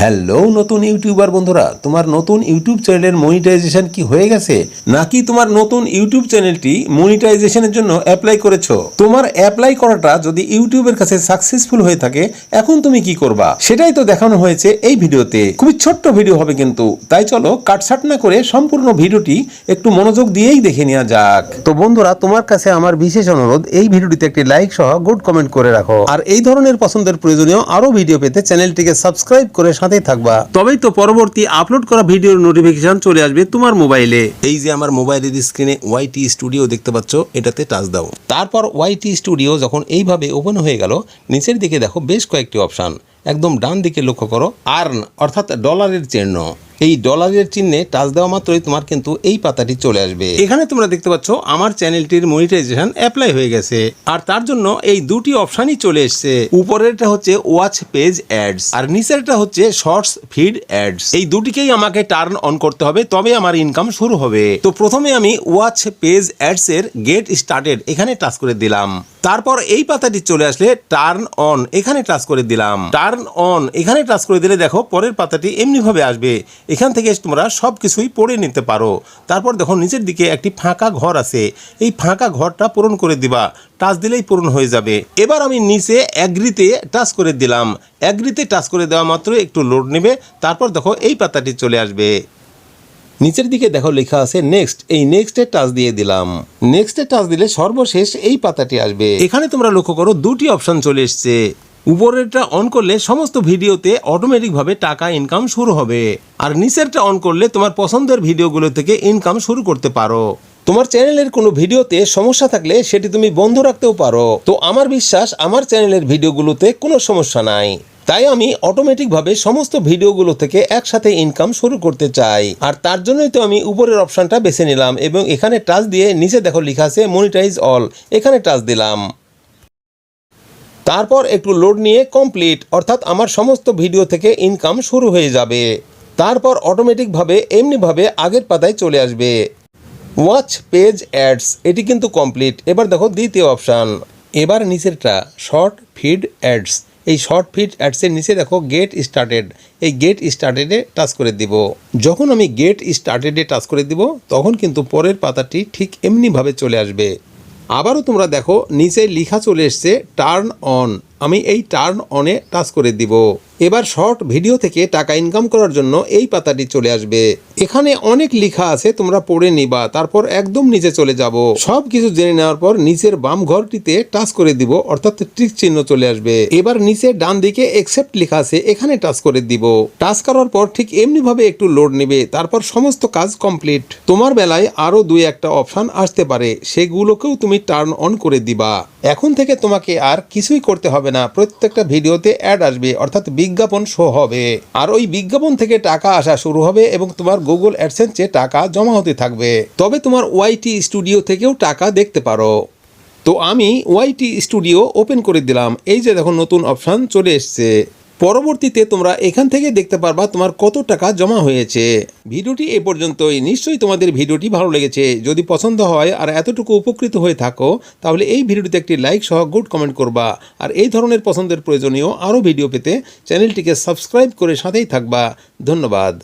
Hello নতুন YouTuber বন্ধুরা, তোমার নতুন ইউটিউব চ্যানেলের মনিটাইজেশন কি হয়ে গেছে? নাকি তোমার নতুন ইউটিউব চ্যানেলটি মনিটাইজেশনের জন্য অ্যাপ্লাই করেছ? তোমার অ্যাপ্লাই করাটা যদি ইউটিউবের কাছে সাকসেসফুল হয়ে থাকে, এখন তুমি কি করবা? সেটাই তো দেখানো হয়েছে এই ভিডিওতে। খুবই ছোট্ট ভিডিও হবে কিন্তু। তাই চলো কাটছাট না করে সম্পূর্ণ ভিডিওটি একটু মনোযোগ দিয়েই দেখে নেওয়া যাক। তো বন্ধুরা, তোমার কাছে আমার বিশেষ অনুরোধ, এই ভিডিওটিতে একটি লাইক সহ গুড কমেন্ট করে রাখো। আর এই ধরনের পছন্দের প্রয়োজনীয় আরও ভিডিও পেতে চ্যানেলটিকে সাবস্ক্রাইব করে সাথেই থাকবা। তবেই তো পরবর্তী আপলোড করা ভিডিওর নোটিফিকেশন চলে আসবে তোমার মোবাইলে এই যে আমার মোবাইলের স্ক্রিনে ওয়াইটি স্টুডিও দেখতে পাচ্ছ এটাতে টাচ দাও। তারপর ওয়াইটি স্টুডিও যখন এইভাবে ওপেন হয়ে গেল নিচের দিকে দেখো বেশ কয়েকটি অপশান একদম ডান দিকে লক্ষ্য করো আর্ন অর্থাৎ ডলারের চিহ্ন। এই ডলারের চিহ্নে টাচ দেওয়া মাত্রই তোমার কিন্তু এই পাতাটি চলে আসবে। এখানে তোমরা দেখতে পাচ্ছ আমার চ্যানেলটির মনিটাইজেশন অ্যাপ্লাই হয়ে গেছে। আর তার জন্য এই দুটি অপশানই চলে এসছে। উপরেরটা হচ্ছে ওয়াচ পেজ অ্যাডস আর নিচেরটা হচ্ছে শর্টস ফিড অ্যাডস এই দুটিকেই আমাকে টার্ন অন করতে হবে তবে আমার ইনকাম শুরু হবে। তো প্রথমে আমি ওয়াচ পেজ অ্যাডস এর গেট স্টার্টেড এখানে টাচ করে দিলাম। তারপর এই পাতাটি চলে আসলে টার্ন অন এখানে টাচ করে দিলাম। টার্ন অন এখানে টাচ করে দিলে দেখো পরের পাতাটি এমনিভাবে আসবে। এখান থেকে তোমরা সব কিছুই পড়ে নিতে পারো। তারপর দেখো নিচের দিকে একটি ফাঁকা ঘর আছে। এই ফাঁকা ঘরটা পূরণ করে দিবা। টাচ দিলেই পূরণ হয়ে যাবে। এবার আমি নিচে অ্যাগ্রিতে টাচ করে দিলাম। অ্যাগ্রিতে টাচ করে দেওয়া মাত্র একটু লোড নেবে। তারপর দেখো এই পাতাটি চলে আসবে। নিচের দিকে দেখো লেখা আছে নেক্সট এই নেক্সটে টাচ দিয়ে দিলাম। নেক্সটে টাচ দিলে সর্বশেষ এই পাতাটি আসবে। এখানে তোমরা লক্ষ্য করো দুটি অপশন চলে এসছে। উপরেরটা অন করলে সমস্ত ভিডিওতে অটোমেটিকভাবে টাকা ইনকাম শুরু হবে। আর নিচেরটা অন করলে তোমার পছন্দের ভিডিওগুলো থেকে ইনকাম শুরু করতে পারো। তোমার চ্যানেলের কোনো ভিডিওতে সমস্যা থাকলে সেটি তুমি বন্ধ রাখতেও পারো। তো আমার বিশ্বাস, আমার চ্যানেলের ভিডিওগুলোতে কোনো সমস্যা নাই। তাই আমি অটোমেটিকভাবে সমস্ত ভিডিওগুলো থেকে একসাথে ইনকাম শুরু করতে চাই। আর তার জন্যই তো আমি উপরের অপশানটা বেছে নিলাম এবং এখানে টাচ দিয়ে নিচে দেখো লেখা আছে মনিটাইজ অল এখানে টাচ দিলাম। তারপর একটু লোড নিয়ে কমপ্লিট অর্থাৎ আমার সমস্ত ভিডিও থেকে ইনকাম শুরু হয়ে যাবে। তারপর অটোমেটিকভাবে এমনিভাবে আগের পাতায় চলে আসবে। ওয়াচ পেজ অ্যাডস এটি কিন্তু কমপ্লিট এবার দেখো দ্বিতীয় অপশান এবার নিচেরটা শর্ট ফিড অ্যাডস এই শর্ট ফিড অ্যাডসের নিচে দেখো গেট স্টার্টেড এই গেট স্টার্টেডে টাচ করে দিব। যখন আমি গেট স্টার্টেডে টাচ করে দিব, তখন কিন্তু পরের পাতাটি ঠিক এমনিভাবে চলে আসবে। আবারও তোমরা দেখো নিচে লিখা চলে এসছে টার্ন অন আমি এই টার্ন অনে টাচ করে দিব। এবার শর্ট ভিডিও থেকে টাকা ইনকাম করার জন্য এই পাতাটি চলে আসবে। এখানে অনেক লেখা আছে, তোমরা পড়ে নিবা, তারপর একদম নিচে চলে যাব। সব কিছু জেনে নেওয়ার পর নিচের বাম ঘরটিতে টাচ করে দিব, অর্থাৎ ট্রিক চিহ্ন চলে আসবে। এবার নিচে ডান দিকে একসেপ্ট লেখা আছে, এখানে টাচ করে দিব। টাচ করার পর ঠিক এমনি ভাবে একটু লোড নেবে, তারপর সমস্ত কাজ কমপ্লিট তোমার বেলায় আরও দুই একটা অপশন আসতে পারে, সেগুলোকেও তুমি টার্ন অন করে দিবা। এখন থেকে তোমাকে আর কিছুই করতে হবে না, প্রত্যেকটা ভিডিওতে অ্যাড আসবে, অর্থাৎ বিজ্ঞাপন শো হবে। আর ওই বিজ্ঞাপন থেকে টাকা আসা শুরু হবে এবং তোমার গুগল অ্যাডসেন্সে টাকা জমা হতে থাকবে। তবে তোমার ওয়াইটি স্টুডিও থেকেও টাকা দেখতে পারো। তো আমি ওয়াইটি স্টুডিও ওপেন করে দিলাম। এই যে দেখো নতুন অপশান চলে এসছে। পরবর্তীতে তোমরা এখান থেকে দেখতে পারবা তোমার কত টাকা জমা হয়েছে। ভিডিওটি এ পর্যন্তই। নিশ্চয়ই তোমাদের ভিডিওটি ভালো লেগেছে। যদি পছন্দ হয় আর এতটুকু উপকৃত হয়ে থাকো, তাহলে এই ভিডিওটিতে একটি লাইক সহ গুড কমেন্ট করবা। আর এই ধরনের পছন্দের প্রয়োজনীয় আরও ভিডিও পেতে চ্যানেলটিকে সাবস্ক্রাইব করে সাথেই থাকবা। ধন্যবাদ।